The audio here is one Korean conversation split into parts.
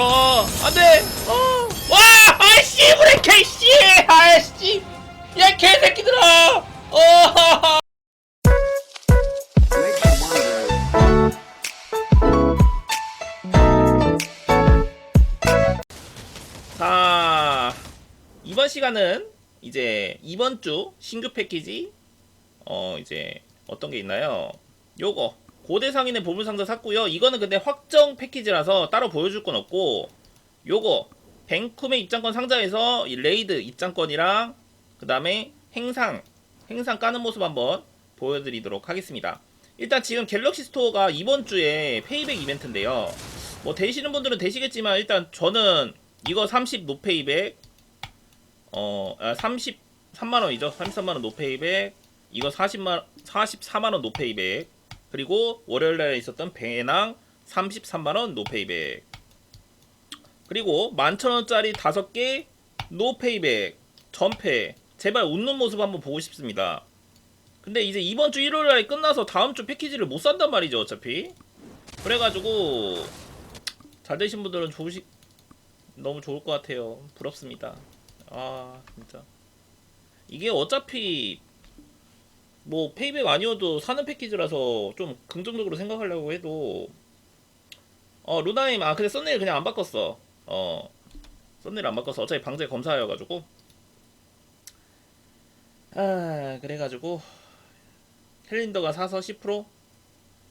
어, 안 돼! 어! 와! 아이씨! 브레이크! 씨! 아이씨! 야, 개새끼들아! 어! 자, 이번 시간은 이제 이번 주 신규 패키지 어 이제 어떤 게 있나요? 요거 고대 상인의 보물상자 샀고요. 이거는 근데 확정 패키지라서 따로 보여줄 건 없고 요거 뱅쿰의 입장권 상자에서 이 레이드 입장권이랑 그 다음에 행상 행상 까는 모습 한번 보여드리도록 하겠습니다. 일단 지금 갤럭시 스토어가 이번 주에 페이백 이벤트인데요. 뭐 되시는 분들은 되시겠지만 일단 저는 이거 30 노페이백 어 아, 33만 원이죠. 33만 원 노페이백 이거 40만 44만 원 노페이백 그리고 월요일 날에 있었던 배낭 33만 원 노페이백 그리고 11,000원짜리 5개 노페이백 전패 제발 웃는 모습 한번 보고 싶습니다. 근데 이제 이번 주 일요일 날에 끝나서 다음 주 패키지를 못 산단 말이죠, 어차피. 그래가지고 잘 되신 분들은 좋으시 너무 좋을 것 같아요. 부럽습니다. 아 진짜 이게 어차피 뭐 페이백 아니어도 사는 패키지라서 좀 긍정적으로 생각하려고 해도 어 루나임 아 근데 썬네일 그냥 안 바꿨어. 어 썬네일 안 바꿨어. 어차피 방제 검사여가지고. 아 그래가지고 캘린더가 사서 10%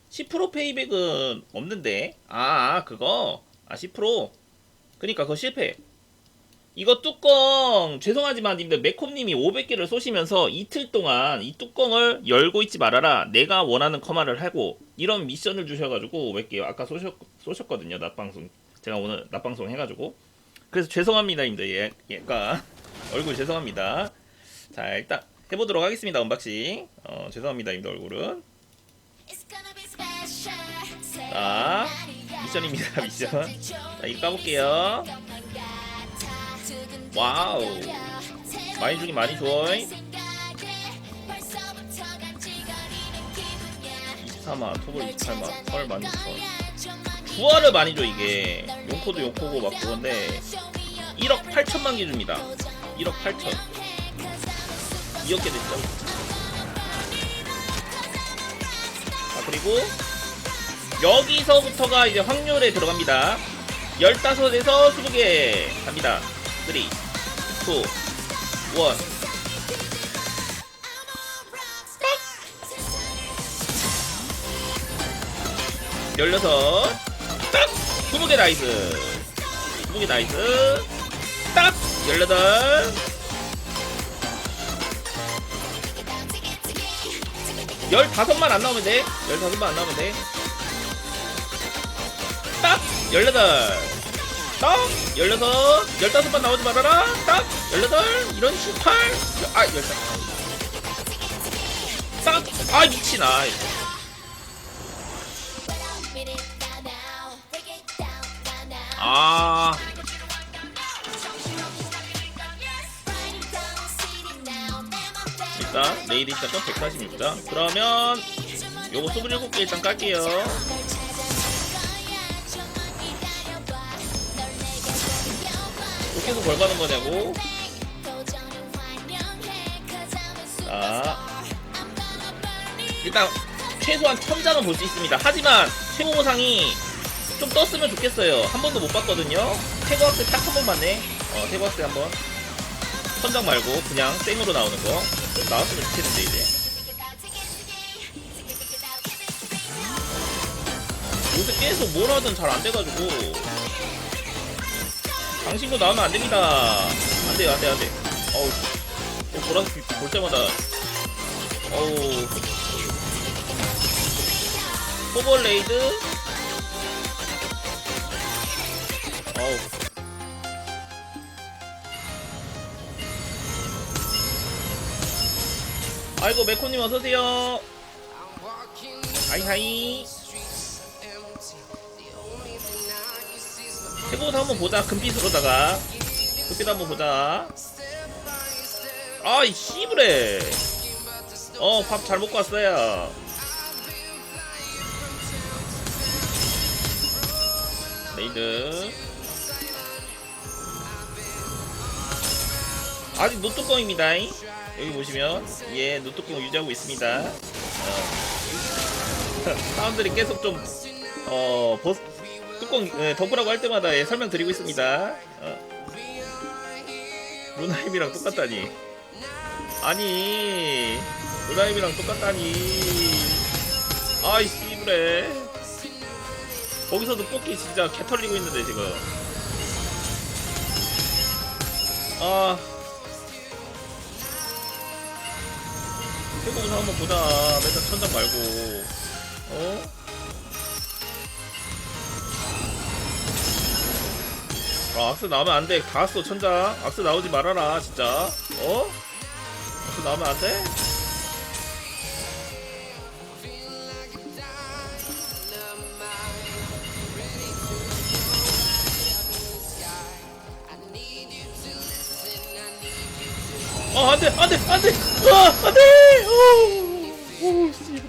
10% 페이백은 없는데. 아, 아 그거? 아 10% 그니까 그거 실패 이거 뚜껑 죄송하지만 님들 매콤님이 500개를 쏘시면서 이틀 동안 이 뚜껑을 열고 있지 말아라. 내가 원하는 커마를 하고 이런 미션을 주셔가지고 500개 아까 쏘셨, 쏘셨거든요 낮방송. 제가 오늘 낮방송 해가지고. 그래서 죄송합니다 님들. 얘, 얘가 얼굴 죄송합니다. 자 일단 해보도록 하겠습니다 언박싱. 어 죄송합니다 님들 얼굴은. 자 미션입니다 미션. 자 이거 까볼게요 와우. 많이 주긴 많이 줘 24만 토벌 28만 털16,000 부활을 많이 줘 이게. 용코도 용코고 막 그건데. 1억 8천만 개 줍니다. 1억 8천. 2억 개 됐죠? 자 그리고 여기서부터가 이제 확률에 들어갑니다. 15에서 20개 갑니다 3 2 1 16, 딱! 20개 나이스. 20개 나이스. 딱! 18. 15만 안 나오면 돼. 15만 안 나오면 돼. 딱! 18. 딱! 16. 15만 나오지 말아라. 딱! 18. 이런 18. 아, 18. 딱! 아, 미친. 아, 아. 일단 레이드 입장권 140입니다. 그러면 요거 27개 일단 깔게요. 계속 벌 받는 거냐고? 자. 일단 최소한 천장은 볼 수 있습니다. 하지만 최고 보상이 좀 떴으면 좋겠어요. 한 번도 못 봤거든요. 태고 학생 딱 한 번 봤네. 어, 태고 학생 한 번. 천장 말고 그냥 생으로 나오는 거. 나왔으면 좋겠는데 이제. 요새 계속 뭘 하든 잘 안 돼가지고. 당신도 나오면 안 됩니다. 안 돼요, 안 돼, 안 돼. 어우, 또 보라색 볼 때마다. 어우. 포벌레이드. 어우. 아이고 메코님 어서오세요 하이하이 해보다 한번 보자. 금빛으로다가. 금빛 한번 보자. 아이 씨부레. 어 밥 잘 먹고 왔어요. 레이드. 아직 노뚜껑입니다. 여기 보시면. 예 노뚜껑 유지하고 있습니다. 어. 사람들이 계속 좀 어 버스 뚜껑 예, 덮으라고 할 때마다 예, 설명드리고 있습니다. 어. 루나임이랑 똑같다니. 아니 루나임이랑 똑같다니. 아이씨 그래. 거기서도 뽑기 진짜 개 털리고 있는데 지금. 아. 태국에서 한번 보자. 맨날 천장 말고. 어? 아, 악스 나오면 안 돼. 다 왔어, 천장. 악스 나오지 말아라, 진짜. 어? 악스 나오면 안 돼? 어, 안 돼, 안 돼, 안 돼! 아, 안 돼! 오, 오, 씨,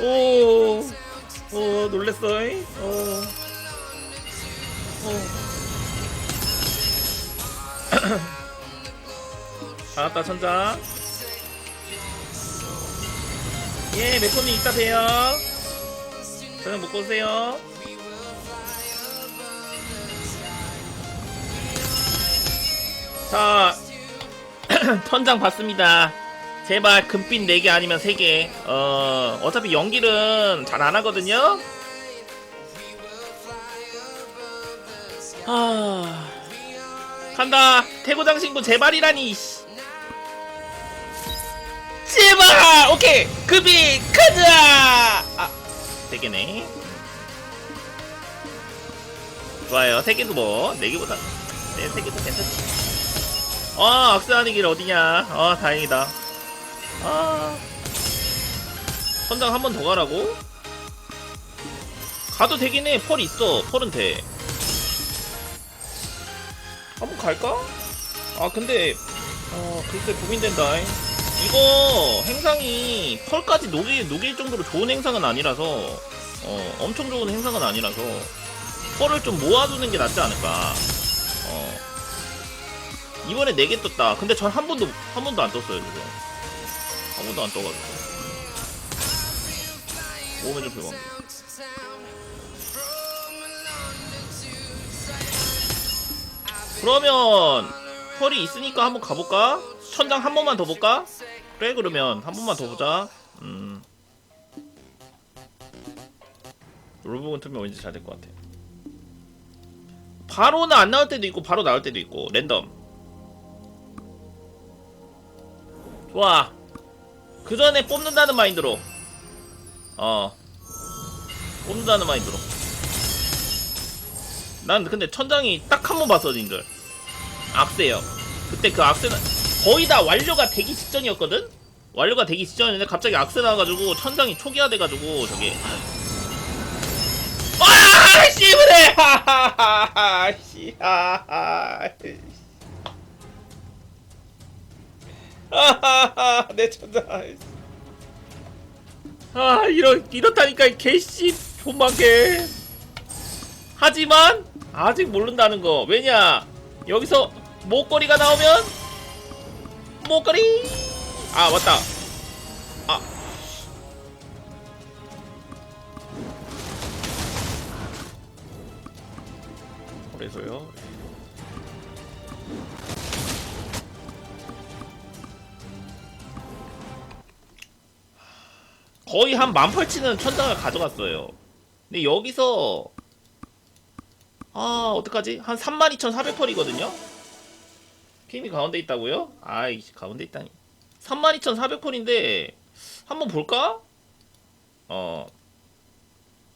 오, 오, 오, 놀랬어, 잉? 어, 어. 알았다, 천장. 예, 메코님 이따 봬요. 저녁 먹고 오세요. 자, 천장 봤습니다. 제발 금빛 4개 아니면 3개. 어, 어차피 연기는 잘 안 하거든요. 아. 간다. 태고장 신고 제발이라니. 씨. 제발. 오케이. 금빛 가자. 아, 3개네. 좋아요. 3개도 뭐 4개보다 네, 3개도 괜찮지. 아, 악세하는 길 어디냐? 아, 다행이다. 아. 선장 한 번 더 가라고? 가도 되긴 해. 펄 있어. 펄은 돼. 한번 갈까? 아, 근데, 어, 글쎄 고민된다. 이거 행상이 펄까지 녹일, 녹일 정도로 좋은 행상은 아니라서, 어, 엄청 좋은 행상은 아니라서, 펄을 좀 모아두는 게 낫지 않을까. 어. 이번에 4개 떴다. 근데 전 한 번도 한 번도 안 떴어요 지금. 한 번도 안 떠가지고. 오면 좀 배워. 그러면 펄이 있으니까 한번 가볼까? 천장 한 번만 더 볼까? 그래 그러면 한 번만 더 보자. 음. 롤부분 틀면 왠지 잘 될 것 같아. 바로는 안 나올 때도 있고 바로 나올 때도 있고 랜덤. 좋아. 그 전에 뽑는다는 마인드로. 어. 뽑는다는 마인드로. 난 근데 천장이 딱 한 번 봤어, 님들. 악세요. 그때 그 악세는 거의 다 완료가 되기 직전이었거든? 완료가 되기 직전인데 갑자기 악세 나와가지고 천장이 초기화 돼가지고 저게. 아! 씨부래! 하하하하! 씨, 하하. 아하하 내 천장 아 이러 이렇다니까 이 개씨 존망개 하지만 아직 모른다는 거 왜냐 여기서 목걸이가 나오면 목걸이 아 맞다 아 그래서요 거의 한 만펄치는 천장을 가져갔어요. 근데 여기서 아 어떡하지? 한 32,400펄이거든요? 게임이 가운데 있다고요? 아이 가운데 있다니 32,400펄인데 한번 볼까? 어.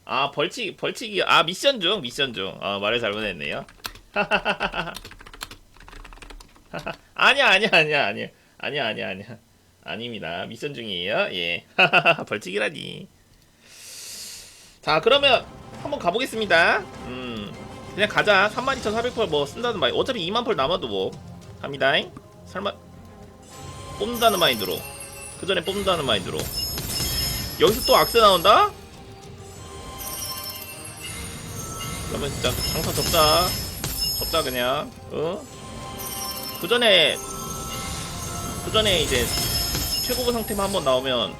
아 벌칙 벌칙이 아 미션 중 미션 중아 말을 잘못했네요 아니야 아니야 아니야 아니야 아니야 아니야 아니야 아닙니다. 미션 중이에요. 예. 벌칙이라니. 자, 그러면 한번 가보겠습니다. 음. 그냥 가자. 32,400펄 뭐 쓴다는 마인. 어차피 2만 펄 남아도 뭐 갑니다. 설마 뽑는다는 마인드로. 그 전에 뽑는다는 마인드로. 여기서 또 악세 나온다? 그러면 진짜 장사 접자. 접자 그냥. 어? 그 전에 그 전에 이제 최고급 상태만 한번 나오면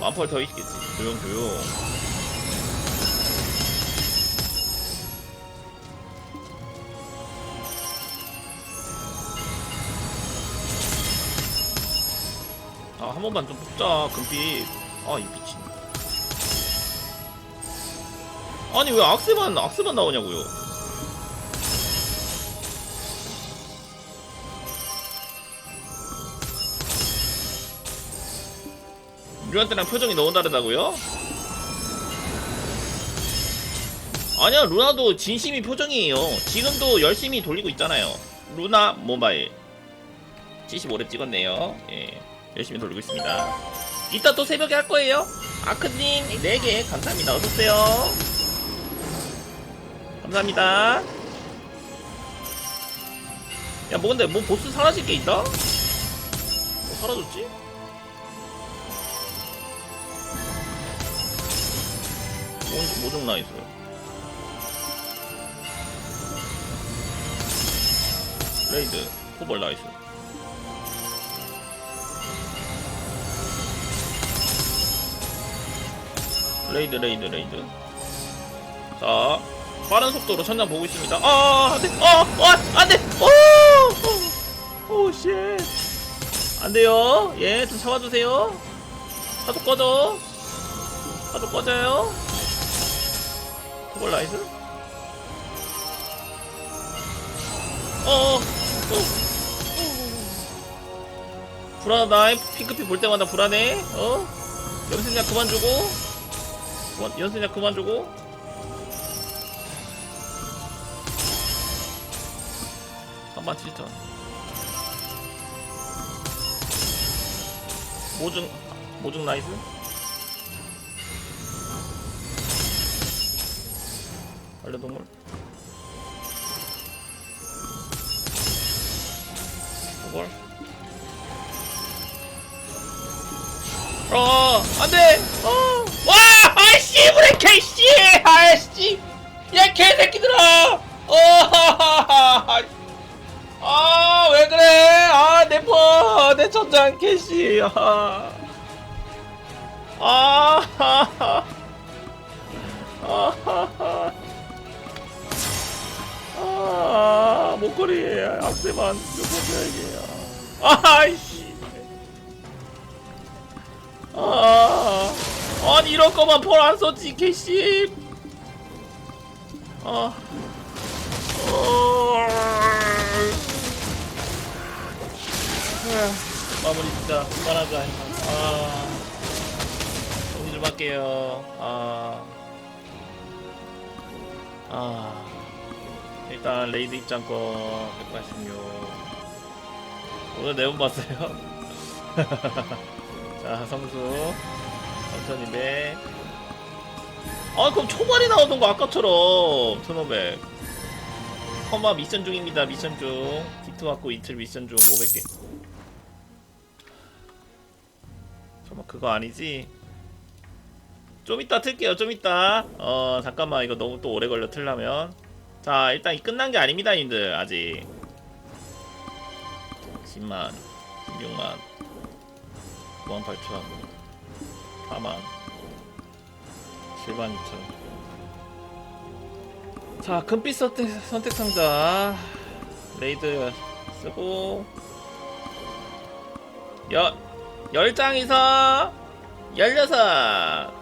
만펄 더 있겠지. 조용 조용. 한 번만 좀 뽑자, 금빛. 아, 이 미친. 아니, 왜 악세만, 악세만 나오냐고요. 유한 때랑 표정이 너무 다르다고요? 아니야, 루나도 진심이 표정이에요. 지금도 열심히 돌리고 있잖아요. 루나 모바일. 75렙 찍었네요. 예. 열심히 돌리고 있습니다. 이따 또 새벽에 할 거예요. 아크님 4개 감사합니다. 어서오세요. 감사합니다. 야, 뭐 근데 뭐 보스 사라질 게 있다? 뭐 사라졌지? 뭐, 뭐좀 나있어. 레이드, 포벌 나이스. 레이드 레이드 레이드. 자 빠른 속도로 천장 보고 있습니다. 아 안돼. 어어 안돼. 오오쉣. 안돼요. 예좀 참아주세요. 파도 꺼져. 파도 꺼져요. 그걸 나이스 어어 불안하다. 핑크빛 볼 때마다 불안해. 어? 염색약 그만 주고 그만, 연습약 그만 주고. 한번 치자 모증 모증 나이스. 반려동물. 그걸 어, 안 돼! 어! 와! 아이씨! 브레이크! 씨! 아이씨! 야, 개새끼들아! 어! 아, 왜 그래? 아, 내 폰! 내 천장 캐시! 아. 아. 아. 아, 목걸이 악세만 좀 벗어야겠야. 아이씨! 아, 아니 이런 거만 폴안 썼지 개씨. 아, 어, 아, 마무리 진짜 그만하자. 아, 정리 좀 할게요. 아, 아, 일단 레이드 입장권 186. 오늘 네번 봤어요. 자, 성수. 3200. 아, 그럼 초반에 나오던 거 아까처럼. 1500. 허마 미션 중입니다. 미션 중. 디트 맞고 이틀 미션 중 500개. 잠깐만, 그거 아니지? 좀 이따 틀게요. 좀 이따. 어, 잠깐만. 이거 너무 또 오래 걸려 틀려면. 자, 일단 이 끝난 게 아닙니다, 님들. 아직. 10만, 16만. 9만 8천 4만 7만 2천 자 금빛 선택, 선택 상자 레이드 쓰고 여, 10장에서 16 딱!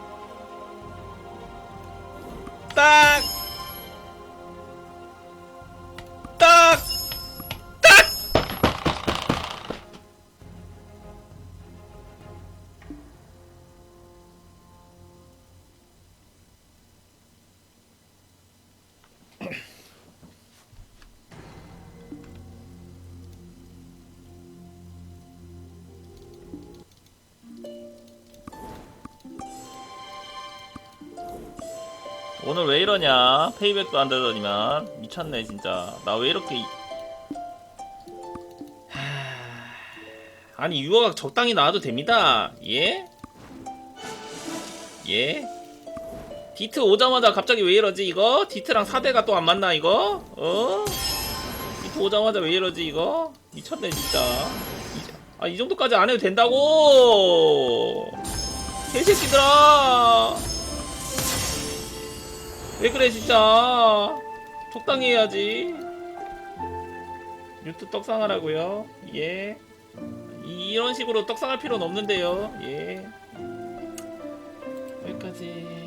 딱! 오늘 왜 이러냐? 페이백도 안 되더니만 미쳤네 진짜. 나 왜 이렇게 이- 하... 아니 유어가 적당히 나와도 됩니다. 예? 예? 디트 오자마자 갑자기 왜 이러지 이거? 디트랑 4대가 또 안 맞나 이거? 어? 유튜브 오자마자 왜 이러지 이거? 미쳤네 진짜. 아 이 정도까지 안 해도 된다고. 개새끼들아. 왜 그래 진짜. 적당히 해야지. 유튜브 떡상하라고요. 예. 이런 식으로 떡상할 필요는 없는데요. 예. 여기까지.